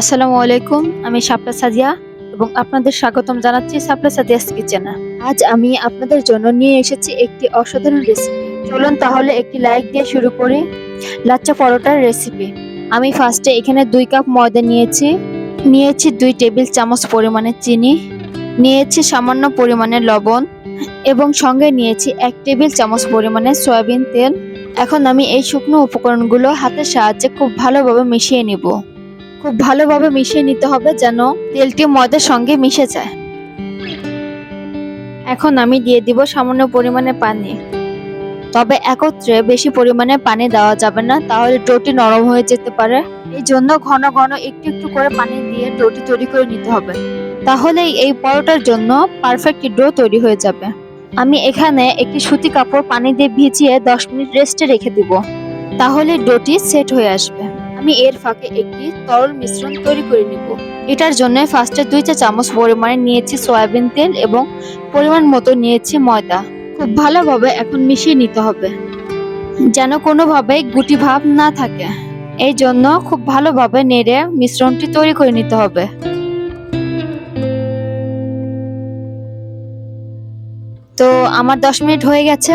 আসসালামু আলাইকুম, আমি শাপলা সাদিয়া এবং আপনাদের স্বাগতম জানাচ্ছি শাপলা সাদিয়াস কিচেনে। আজ আমি আপনাদের জন্য নিয়ে এসেছি একটি অসাধারণ রেসিপি চলুন তাহলে একটি লাইক দিয়ে শুরু করি। লাচ্চা পরোটার রেসিপি আমি ফার্স্টে এখানে দুই কাপ ময়দা নিয়েছি। নিয়েছি দুই টেবিল চামচ পরিমাণে চিনি। নিয়েছি সামান্য পরিমাণে লবণ এবং সঙ্গে নিয়েছি এক টেবিল চামচ পরিমাণে সয়াবিন তেল। এখন আমি এই শুকনো উপকরণগুলো হাতের সাহায্যে খুব ভালোভাবে মিশিয়ে নিব। খুব ভালোভাবে মিশিয়ে নিতে হবে যেন তেলটি ময়দার সঙ্গে মিশে যায়। এখন আমি দিয়ে দিব সামান্য পরিমাণে পানি। তবে একত্রে বেশি পরিমাণে পানি দেওয়া যাবে না, তাহলে ডোটি নরম হয়ে যেতে পারে। এই জন্য ঘন ঘন একটু একটু করে পানি দিয়ে ডোটি তৈরি করে নিতে হবে। তাহলে এই পরোটার জন্য পারফেক্ট ডো তৈরি হয়ে যাবে। আমি এখানে একটি সুতি কাপড় পানি দিয়ে ভিজিয়ে দশ মিনিট রেস্টে রেখে দিব। তাহলে ডোটি সেট হয়ে আসবে। আমি এর ফাঁকে একটি তরল মিশ্রণ তৈরি করে নিব। এটার জন্য ফার্স্টে দুই চা চামচ পরিমাণে নিয়েছি সয়াবিন তেল এবং পরিমাণ মতো নিয়েছি ময়দা। খুব ভালোভাবে এখন মিশিয়ে নিতে হবে, যেন কোনোভাবে গুটি ভাব না থাকে। এই জন্য খুব ভালোভাবে নেড়ে মিশ্রণটি তৈরি করে নিতে হবে। তো আমার দশ মিনিট হয়ে গেছে,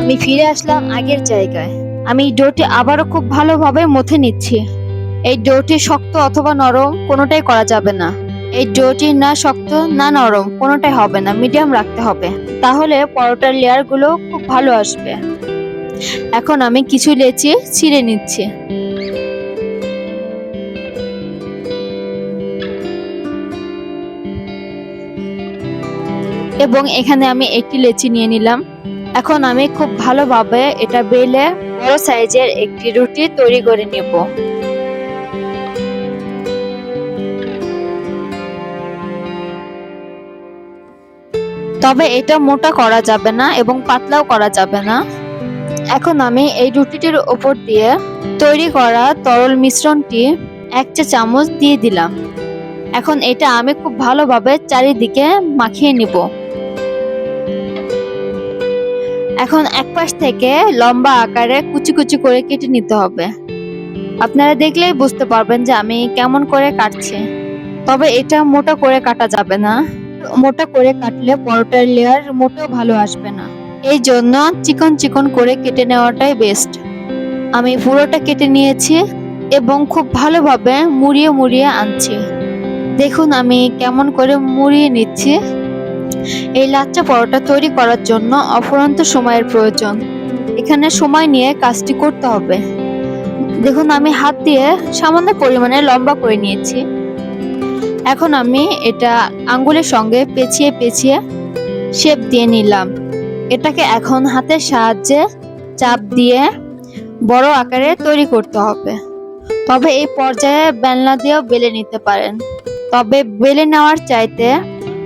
আমি ফিরে আসলাম আগের জায়গায়। আমি ডোটি আবারও খুব ভালোভাবে মথে নিচ্ছি। এই ডোটি শক্ত অথবা নরম, কোনোটাই করা যাবে না। এই ডোটি না শক্ত, না নরম, কোনোটাই হবে না, মিডিয়াম রাখতে হবে। তাহলে পরোটার লেয়ারগুলো খুব ভালো আসবে। এখন আমি কিছু লেচি ছিঁড়ে নিচ্ছি। এবং এখানে আমি একটি লেচি নিয়ে নিলাম। এখন আমি খুব ভালোভাবে এটা বেলে বড় সাইজের একটি রুটি তৈরি করে নেব। তবে এটা মোটা করা যাবে না এবং পাতলাও করা যাবে না। এখন আমি এই রুটিটির ওপর দিয়ে তৈরি করা তরল মিশ্রণটি এক চা চামচ দিয়ে দিলাম। এখন এটা আমি খুব ভালোভাবে চারিদিকে মাখিয়ে নিব। এখন এক পাশ থেকে লম্বা আকারে কুচি কুচি করে কেটে নিতে হবে। আপনারা দেখলেই বুঝতে পারবেন যে আমি কেমন করে কাটছি। তবে এটা মোটা করে কাটা যাবে না। মোটা করে কাটলে পরোটার লেয়ার মোটেও ভালো আসবে না। এই জন্য চিকন চিকন করে কেটে নেওয়াটাই বেস্ট আমি পুরোটা কেটে নিয়েছি এবং খুব ভালোভাবে মুড়িয়ে মুড়িয়ে আনছি। দেখুন আমি কেমন করে মুড়িয়ে নিচ্ছি। এই লাচ্চা পরোটা তৈরি করার জন্য অফুরন্ত সময়ের প্রয়োজন। এখানে সময় নিয়ে কাজটি করতে হবে। দেখুন, আমি হাত দিয়ে সামান্য পরিমাণে লম্বা করে নিয়েছি। এখন আমি এটা আঙ্গুলের সঙ্গে পেঁচিয়ে পেঁচিয়ে শেপ দিয়ে নিলাম। এটাকে এখন হাতের সাহায্যে চাপ দিয়ে বড় আকারে তৈরি করতে হবে। তবে এই পর্যায়ে বেলনা দিয়েও বেলে নিতে পারেন। তবে বেলে নেওয়ার চাইতে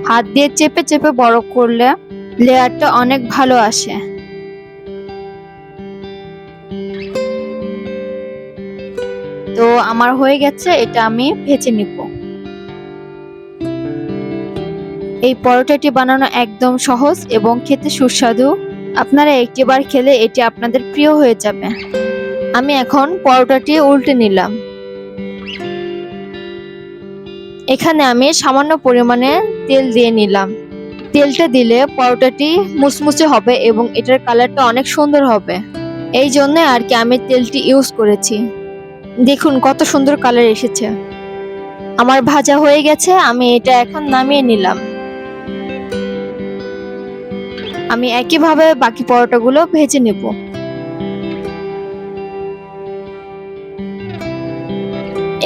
হাত দিয়ে চেপে চেপে বড় করলে লেয়ারটা অনেক ভালো আসে। তো আমার হয়ে গেছে, এটা আমি ভেজে নিব। এই পরোটাটি বানানো একদম সহজ এবং খেতে সুস্বাদু। আপনারা একটিবার খেলে এটি আপনাদের প্রিয় হয়ে যাবে। আমি এখন পরোটাটি উল্টে নিলাম। এখানে আমি সামান্য পরিমাণে তেল দিয়ে নিলাম। তেলটা দিলে পরোটাটি মুচমুচে হবে এবং এটার কালারটা অনেক সুন্দর হবে। এই জন্য আর কি আমি তেলটি ইউজ করেছি। দেখুন কত সুন্দর কালার এসেছে। আমার ভাজা হয়ে গেছে, আমি এটা এখন নামিয়ে নিলাম। আমি একইভাবে বাকি পরোটাগুলো ভেজে নেব।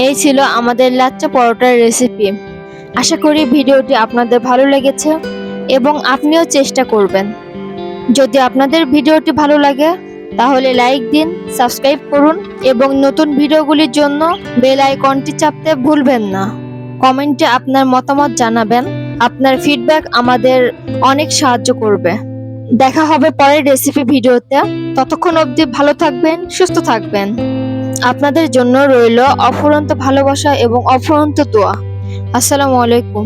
এই ছিল আমাদের লাচ্চা পরোটার রেসিপি আশা করি ভিডিওটি আপনাদের ভালো লেগেছে এবং আপনিও চেষ্টা করবেন। যদি আপনাদের ভিডিওটি ভালো লাগে, তাহলে লাইক দিন সাবস্ক্রাইব করুন এবং নতুন ভিডিওগুলির জন্য বেল আইকনটি চাপতে ভুলবেন না। কমেন্টে আপনার মতামত জানাবেন, আপনার ফিডব্যাক আমাদের অনেক সাহায্য করবে। দেখা হবে পরের রেসিপি ভিডিওতে। ততক্ষণ অবধি ভালো থাকবেন, সুস্থ থাকবেন। আপনাদের জন্য রইল অফুরন্ত ভালোবাসা এবং অফুরন্ত দোয়া। আসসালামু আলাইকুম।